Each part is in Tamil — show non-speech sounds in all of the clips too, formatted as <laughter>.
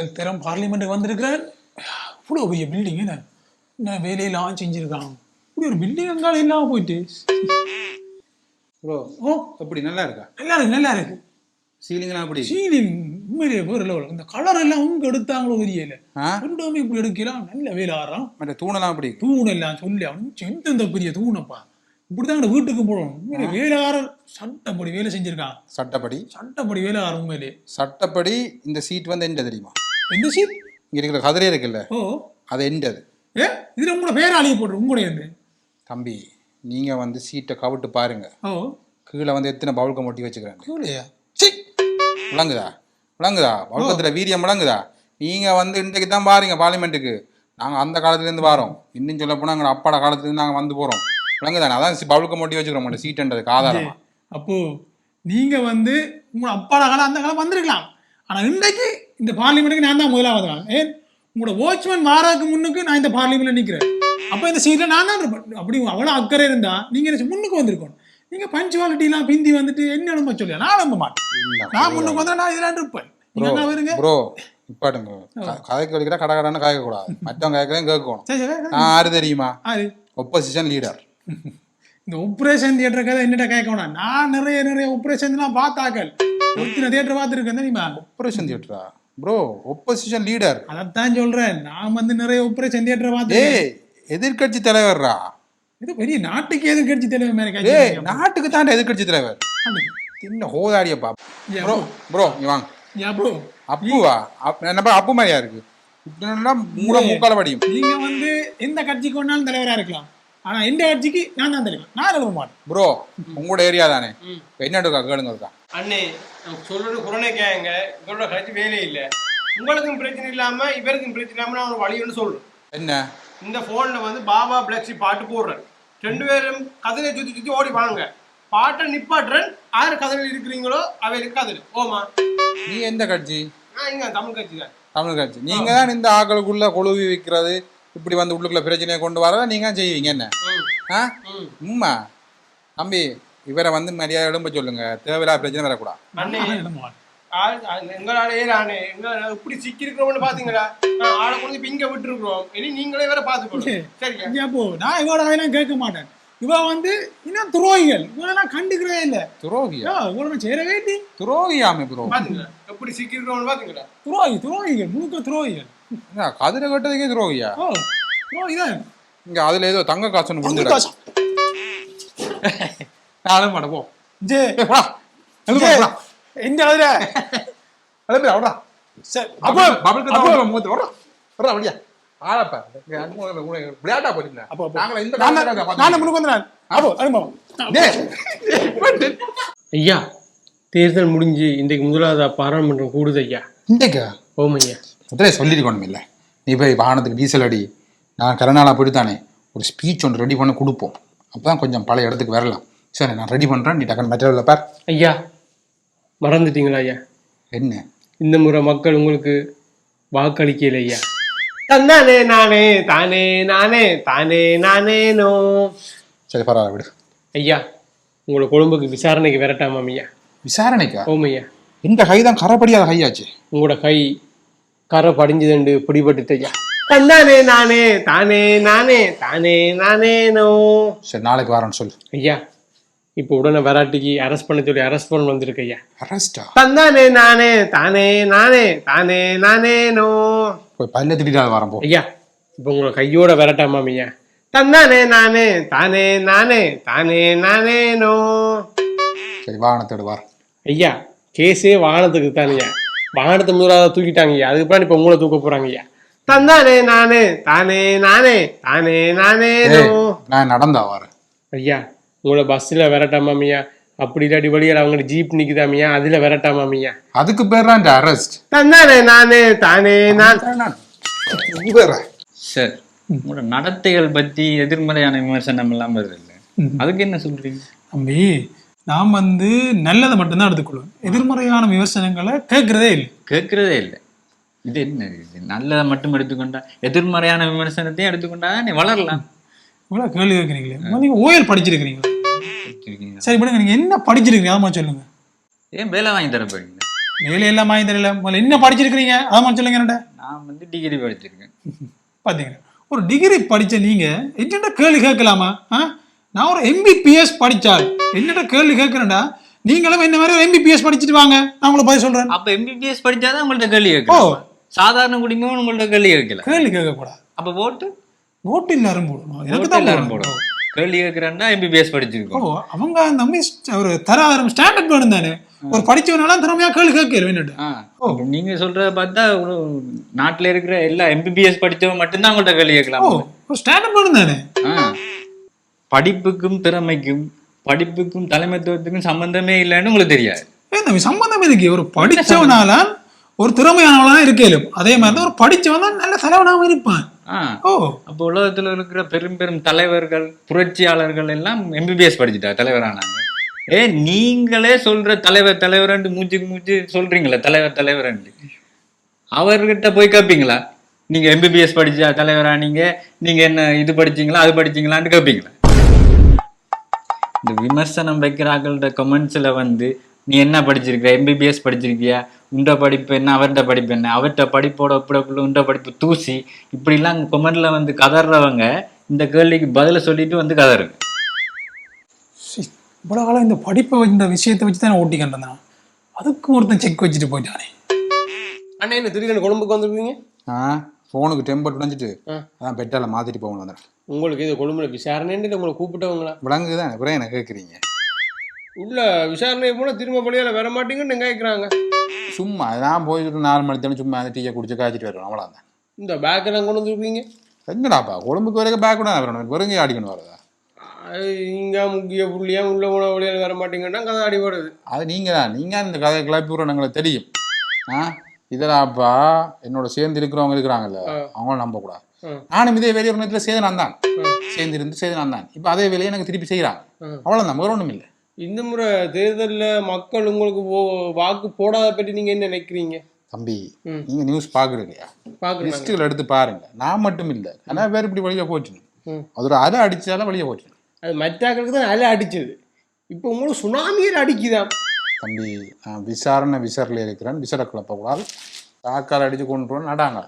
திறம் பார்லிமெண்ட்டுக்கு வந்திருக்கிறேன் இவ்வளோ பெரிய பில்டிங் என்ன? என்ன வேலையெல்லாம் செஞ்சுருக்காங்க இப்படி ஒரு பில்டிங் எங்கால இல்லாம போயிட்டு ப்ரோ ஓ? எப்படி நல்லா இருக்கா? நல்லா இருக்கு நல்லா இருக்கு. சீலிங்லாம் எப்படி? சீலிங் உண்மையிலேயே வேற லெவல் இந்த கலர் எல்லாம் உங்க எடுத்தாங்களோ தெரியல. ரெண்டுமே இப்படி எடுக்கலாம். நல்ல வேலை ஆடுறான். மற்ற தூணெல்லாம் எப்படி? தூண் எல்லாம் சொல்லி அவனுக்கு எந்தெந்த பெரிய தூணப்பா? இப்படிதான் வீட்டுக்கு உண்மையிலே வேலைக்காரர் சட்டப்படி வேலை செஞ்சிருக்கான். சட்டப்படி? சட்டப்படி வேலைக்காரர் உண்மையிலே சட்டப்படி இந்த சீட் வந்து எந்த தெரியுமா? எந்த சீட் இங்க இருக்கிற கதிரே இருக்குல்ல. ஓ. அது எண்டது ஏ இதுல உங்களோட பேர் அழிய போடுற உங்களுடைய இது. தம்பி நீங்க வந்து சீட்டை கவிட்டு பாருங்க. ஓ. கீழே வந்து எத்தனை பவுல்க மொட்டி வச்சுக்கிறேன் இல்லையா விளங்குதா? விளங்குதா? வழக்கத்துல வீரியம் விளங்குதா? நீங்க வந்து இன்றைக்கு தான் பாருங்க பார்லிமெண்ட்டுக்கு நாங்க அந்த காலத்துல இருந்து வாரோம். இன்னும் சொல்ல போனா எங்க அப்பாட காலத்துல இருந்து நாங்க வந்து போறோம். விளங்குதா? அதான் பவுலுக்கு மொட்டி வச்சுக்கிறோம் சீட்டுன்றதுக்கு ஆதாரமா அப்போ நீங்க வந்து உங்களோட அப்பாட காலம் அந்த காலம் வந்திருக்கலாம். ஆனா இன்றைக்கு இந்த பார்லிமெண்ட்டுக்கு நான் தான் முதலாவது ஆள். ஏன்? உங்களோட வாட்ச்மேன் வாரதுக்கு முன்னுக்கு நான் இந்த பார்லிமெண்ட்ல நிக்கிறேன். அப்ப இந்த சீட்ல நான் தான் இருப்பேன். அப்படி அவ்வளவு அக்கறை இருந்தா நீங்க என்ன முன்னுக்கு வந்திருக்கணும். நீங்க பஞ்சுவாலிட்டி எல்லாம் பிந்தி வந்துட்டு என்ன நம்ப சொல்லியா நான் நம்ப மாட்டேன். நான் முன்னுக்கு வந்தா நான் இதெல்லாம் இருப்பேன் வருங்க? ப்ரோ இப்பாடுங்க கதைக்கு வலிக்கிற கடை கடைன்னு கேட்க கூடாது மற்றவங்க கேட்கறதையும் கேட்கணும். நான் யாரு தெரியுமா? ஒப்போசிஷன் லீடர் <laughs> இந்த ஆப்ரேஷன் தியேட்டர் கதை என்னட்ட கேட்கணும் நான் நிறைய நிறைய ஆப்ரேஷன்லாம் பார்த்தாக்கல் ஒருத்தின தியேட்டர் பார்த்துருக்கேன் தெரியுமா? ஆப்ரேஷன் தியேட்டரா ப்ரோ ஒப்போசிஷன் லீடர் அதைத்தான் சொல்றேன். நான் வந்து நிறைய ஆப்ரேஷன் தியேட்டர் பார்த்து டேய் எதிர்க்கட்சி தலைவர்ரா? இது பெரிய நாட்டுக்கு எதிர்கட்சி தலைவர் மாதிரி நாட்டுக்கு தான் எதிர்க்கட்சி தலைவர். என்ன ஹோதாடியப்பா ப்ரோ ப்ரோ நீ வாங்க. யா ப்ரோ அப்புவா. அப்- என்னப்பா அப்பு மாதிரியா இருக்கு? இப்படின்னா மூல முக்கால படியும். நீங்க வந்து எந்த கட்சிக்கு வேணாலும் தலைவரா இருக்கலாம். ஆனா எந்த கட்சிக்கு நான் தான் தலைவர். நான் எழுத மாட்டேன் ப்ரோ உங்களோட ஏரியா தானே? என்ன இருக்கா கேளுங்க இருக்கா அண்ணே சொல்றது புறனே கேங்க இவரோட கட்சி வேலையே இல்லை. உங்களுக்கும் பிரச்சனை இல்லாம இவருக்கும் பிரச்சனை இல்லாம நான் ஒரு வழின்னு சொல்றேன். என்ன? இந்த போன்ல வந்து பாபா பிளக்ஸி பாட்டு போடுறேன் ரெண்டு பேரும் கதிரை சுத்தி சுத்தி ஓடி வாங்க. பாட்டை நிப்பாட்டுறேன். யாரு கதிரில் இருக்கிறீங்களோ அவைகளுக்கு கதிர் ஓமா நீ எந்த கட்சி? நான் இங்க தமிழ் கட்சி தான். தமிழ் கட்சி. நீங்க தான் இந்த ஆக்களுக்குள்ள கொழுவி வைக்கிறது இப்படி வந்து உள்ளுக்குள்ள பிரச்சனையை கொண்டு வரத நீங்க தான் செய்வீங்க என்ன? ஆ. உம்மா? தம்பி இவரை வந்து மரியாதை எழும்ப சொல்லுங்க. தேவையில்லாத பிரச்சனை வரக்கூடாது. அண்ணே நான் எழுத மாட்டேன். ஆள் ஆள் எங்களால ஏறானே எங்க இப்படி சிக்கி இருக்கிறோம்னு பாத்தீங்களா? நான் ஆளை கொண்டு இங்க விட்டுருக்கிறோம். இனி நீங்களே வேற பாத்துக்கணும் சரியா நான் இவரோட அதெல்லாம் கேட்க மாட்டேன். இவ வந்து இன்னும் துரோகிகள்? இவெல்லாம் கண்டுக்கிறதே இல்லை. துரோகியா? இவரோட சேரவே இல்லை துரோகியாமே ப்ரோ எப்படி சிக்கி இருக்கிறோம்னு பாத்தீங்களா துரோகி துரோகிகள் முழுக்க துரோகிகள். கதிரை கட்டுறதுக்கே துரோகியா? ஓ துரோகி தான். இங்க அதுல ஏதோ தங்க காசு ஒண்ணு கொடுத்துட்டாங்க. நானும் மாட்டேன் போ. ஜே. எங்க அதுல எழுந்து போடா. சரி அப்போ. அப்போ- தான் மூத்து வரா வரா அப்படியா விளையாட்டா போறீங்க அப்போ அப்போ. நாங்கள இந்த நான் முன்னுக்கு வந்துடுறேன் அப்போ அனுபவம் டேய், ஐயா தேர்தல் முடிஞ்சு இன்றைக்கு முதலாவது பாராளுமன்றம் கூடுது ஐயா. இன்றைக்கா? ஓம் ஐயா. முதல்ல சொல்லிருக்கணும் இல்லை நீ போய் வாகனத்துக்கு டீசல் அடி. நான் கரநாளா போயிட்டு தானே ஒரு ஸ்பீச் ஒன்று ரெடி பண்ண கொடுப்போம். அப்பதான் கொஞ்சம் பழைய இடத்துக்கு வரலாம். சரி நான் ரெடி பண்றேன். நீ டக்குன்னு மெட்டீரியல் பார். ஐயா மறந்துட்டீங்களா ஐயா? என்ன? இந்த முறை மக்கள் உங்களுக்கு வாக்களிக்கல ஐயா. தந்தானே நானே தானே நானே தானே நானே நோ சரி பரவாயில்ல விடு. ஐயா உங்களை கொழும்புக்கு விசாரணைக்கு விரட்டாமாம் ஐயா விசாரணைக்கா? ஐயா. இந்த கை தான் கரப்படியாத கையாச்சு. உங்களோட கை கரை படிஞ்சதுண்டு பிடிபட்டுட்டு ஐயா. தந்தானே நானே தானே நானே தானே நானே நோ சரி நாளைக்கு வரேன்னு சொல்லு. ஐயா இப்போ உடனே வராட்டிக்கு அரெஸ்ட் பண்ண சொல்லி அரெஸ்ட் பண்ண வந்திருக்கு ஐயா. அரெஸ்டா தந்தானே நானே தானே நானே தானே நானே நோ போய் பல்ல திட்டாத வரேன் போ. ஐயா இப்போ உங்களை கையோட விரட்டாமாம் ஐயா தந்தானே நானே தானே நானே தானே நானே நோ சரி வாகனத்தோடு வரேன் ஐயா கேஸே வாகனத்துக்கு தானேயா வாகனத்தை முதலாவது தூக்கிட்டாங்க ஐயா. அதுக்கப்புறம் இப்போ உங்களை தூக்க போறாங்க ஐயா. தந்தானே நானே தானே நானே தானே நானே நோ நான் நடந்தா வரேன் ஐயா உங்களை பஸ்ஸில் விரட்டாமாமியா அப்படி இல்லாட்டி வழியில் அவங்க ஜீப் நிற்குதாமியா அதில் விரட்டாமாமியா அதுக்கு பேர் தான் அரெஸ்ட் தந்தானே நானே தானே நான் சார் உங்களோட நடத்தைகள் பத்தி எதிர்மறையான விமர்சனம் வருது இல்ல. அதுக்கு என்ன சொல்றீங்க? தம்பி நாம் வந்து நல்லதை மட்டும்தான் எடுத்துக்கொள்வோம். எதிர்மறையான விமர்சனங்களை கேட்கறதே இல்லை. கேட்கறதே இல்லை. இது என்ன? இது நல்லதை மட்டும் எடுத்துக்கொண்டா எதிர்மறையான விமர்சனத்தையும் எடுத்துக்கொண்டா நீ வளரலாம். இவ்வளோ கேள்வி கேட்குறீங்களே. முதல்ல நீங்க ஓயல் படிச்சிருக்கிறீங்களா. சரி விடுங்க நீங்க என்ன படிச்சிருக்கீங்க? ஆமா சொல்லுங்க. ஏன் வேலை வாங்கி தர போறீங்க? வேலையெல்லாம் வாங்கி தெரியல முதல்ல என்ன படிச்சிருக்கிறீங்க? மட்டும் சொல்லுங்க என்னட்ட நான் வந்து டிகிரி படிச்சிருக்கேன். பார்த்தீங்க ஒரு டிகிரி படிச்ச நீங்க என்னட்ட கேள்வி கேட்கலாமா? ஆ? நான் ஒரு எம்பிபிஎஸ் படிச்சால் என்னட்ட கேள்வி கேட்கிறேன்டா? நீங்களும் என்ன மாதிரி ஒரு எம்பிபிஎஸ் படிச்சுட்டு வாங்க. நான் உங்களுக்கு பதில் சொல்றேன். அப்ப எம்பிபிஎஸ் படிச்சாதான் உங்கள்ட்ட கேள்வி கேட்கலாம். சாதாரண குடிமகன் உங்கள்ட்ட கேள்வி கேட்கல. கேள்வி கேட்கக்கூடாது. அப்ப ஓட்டு ஓட்டு எல்லாரும் போடணும். எனக்கு தான் எல்லாரும் போடணும். கேள்வி கேட்கிறேன்னா எம்பிபிஎஸ் படிச்சிருக்கோம். அவங்க அந்த ஒரு தராதரம் ஸ்டாண்டர்ட் வேணும் தானே? ஒரு படிச்சவனால திறமையா கேள்வி அப்ப நீங்க சொல்றத பார்த்தா நாட்டுல இருக்கிற எல்லா எம்பிபிஎஸ் படிச்சவங்க மட்டும்தான் உங்கள்ட்ட கேள்வி கேட்கலாம் ஒரு ஸ்டாண்டர்ட் வேணும் தானே. படிப்புக்கும் திறமைக்கும் படிப்புக்கும் தலைமைத்துவத்துக்கும் சம்பந்தமே இல்லைன்னு உங்களுக்கு தெரியாது. ஏன் சம்பந்தம் இருக்கு ஒரு படிச்சவனால ஒரு திறமையானவனா இருக்கலும் அதே மாதிரி தான் ஒரு படிச்சவன் தான் நல்ல தலைவனாகவும் இருப்பான். அப்போ உலகத்துல இருக்கிற பெரும் பெரும் தலைவர்கள் புரட்சியாளர்கள் எல்லாம் எம்பிபிஎஸ் படிச்சுட்டா தலைவரானாங்க. ஏ நீங்களே சொல்ற தலைவர் தலைவரண்டு மூச்சுக்கு மூச்சு சொல்றீங்களே தலைவர் தலைவரண்டு. அவர்கிட்ட போய் கேட்பீங்களா நீங்க எம்பிபிஎஸ் படிச்சா தலைவரா நீங்க? நீங்க என்ன இது படிச்சீங்களா அது படிச்சீங்களான்னு கேட்பீங்களா இந்த விமர்சனம் வைக்கிறார்கள்ட்ட கமெண்ட்ஸ்ல வந்து நீ என்ன படிச்சிருக்க? எம்பிபிஎஸ் படிச்சிருக்கியா? உண்ட படிப்பு என்ன அவர்கிட்ட படிப்பு என்ன? அவர்கிட்ட படிப்போட ஒப்பிடக்குள்ள உண்ட படிப்பு தூசி. இப்படிலாம் கமெண்ட்ல வந்து கதறவங்க இந்த கேள்விக்கு பதில சொல்லிட்டு வந்து கதறுங்க சி, இவ்வளவு காலம் இந்த படிப்பை இந்த விஷயத்தை வச்சு தான் ஓட்டிக்கிட்டு அதுக்கும் ஒருத்தன் செக் வச்சுட்டு போயிட்டானே. அண்ணா என்ன திடீர்னு கொழும்புக்கு வந்துருக்கீங்க? ஆ ஃபோனுக்கு டெம்பர் உடைஞ்சிட்டு. அதான் பெட்டால மாத்திட்டு போகணும் வந்துடுறேன் உங்களுக்கு இது கொழும்புல விசாரணைன்னு உங்களை கூப்பிட்டவங்களா? விலங்கு தான் அப்புறம் என்ன கேட்குறீங்க உள்ள விசாரணை போல திரும்ப பள்ளியால வர மாட்டீங்கன்னு கேட்குறாங்க சும்மா நான் போயிட்டு நாலு மணி தேவை சும்மா அந்த டீயை குடிச்சு காய்ச்சிட்டு வருவேன் அவ்வளோதான் இந்த பேக்கை நான் கொண்டு வந்துருக்கீங்க? எங்கடாப்பா? கொழும்புக்கு வரைக்கும் பேக் கூட வரணும் வெறுங்க அடிக்கணும் வரதா இங்க முக்கிய புள்ளியா உள்ள போன வழியால வர மாட்டீங்கன்னா கதை அடிபடுது. அது நீங்கள் தான் நீங்கள் இந்த கதை கிளப்பி விட்ற எங்களுக்கு தெரியும். ஆ? இதெல்லாம்ப்பா என்னோட சேர்ந்து இருக்கிறவங்க இருக்கிறாங்கல்ல அவங்களும் நம்பக்கூடாது. நானும் இதே வேலையை ஒரு நேரத்தில் செய்து நான் தான். சேர்ந்து இருந்து செய்து நான் தான். இப்போ அதே வேலையை எனக்கு திருப்பி செய்கிறாங்க ம். அவ்வளோதான் வேற ஒன்றும் இல்லை இந்த முறை தேர்தல்ல மக்கள் உங்களுக்கு போ- வாக்கு போடாத பற்றி நீங்க என்ன நினைக்கிறீங்க? தம்பி ம். நீங்கள் நியூஸ் பாக்குறாங்க. லிஸ்ட்டுகள் எடுத்து பாருங்க. நான் மட்டும் இல்லை. ஆனால் வேறு இப்படி வழியாக போச்சு ம். அது ஒரு அரை அடிச்சாலும் வழியாக போச்சு. அது மற்றாக்களுக்கு தான் அலை அடிச்சது. இப்போ உங்களுக்கு சுனாமியில் அடிக்குதான் தம்பி நான் விசாரணை விசாரில் இருக்கிறேன். விசார குழப்பக்கூடாது. தாக்கால் அடித்து கொண்டு நடாங்க.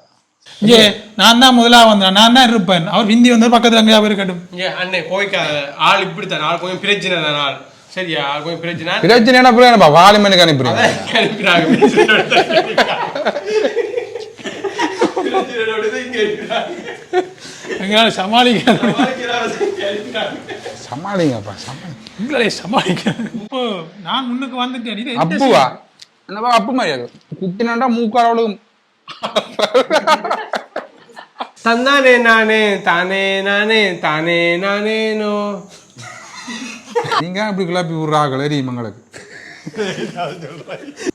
இங்கே நான் தான் முதலா வந்தேன். நான் தான் இருப்பேன். அவர் ஹிந்தி வந்தார் பக்கத்துல அங்கேயா இருக்கட்டும். ஏ அண்ணே கோய்க்காத ஆள் இப்படி தான் ஆள் கொஞ்சம் பிரச்சனை தான் ஆள். சரியா கொஞ்சம் பிரச்சனை பிரச்சனை என்ன புரியலப்பா வாலிமனுக்கு அனுப்புறேன். எங்களால் சமாளிக்க சமாளிங்கப்பா சமாளி எங்களாலே சமாளிக்க இப்போ நான் முன்னுக்கு வந்துட்டேன் இது அப்புவா என்னப்பா அப்பு மாதிரியாது குத்தினாண்டா மூக்காரோடு தந்தானே நானே தானே நானே தானே நானே நோ நீங்க இப்படி கிளப்பி விடுறாங்களே எங்களுக்கு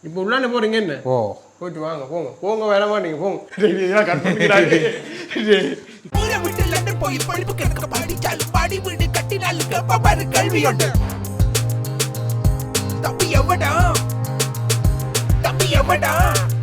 இப்போ உள்ளான போறீங்க என்ன? ஓ. போயிட்டு வாங்க போங்க. போங்க வர மாட்டீங்க போங்க. <laughs> போய் படிப்பு கணக்க படிச்சாலும் பாடி வீடு கட்டினாலும் கேப்ப பாரு கல்வியோட தம்பி எவடா? தம்பி எவடா?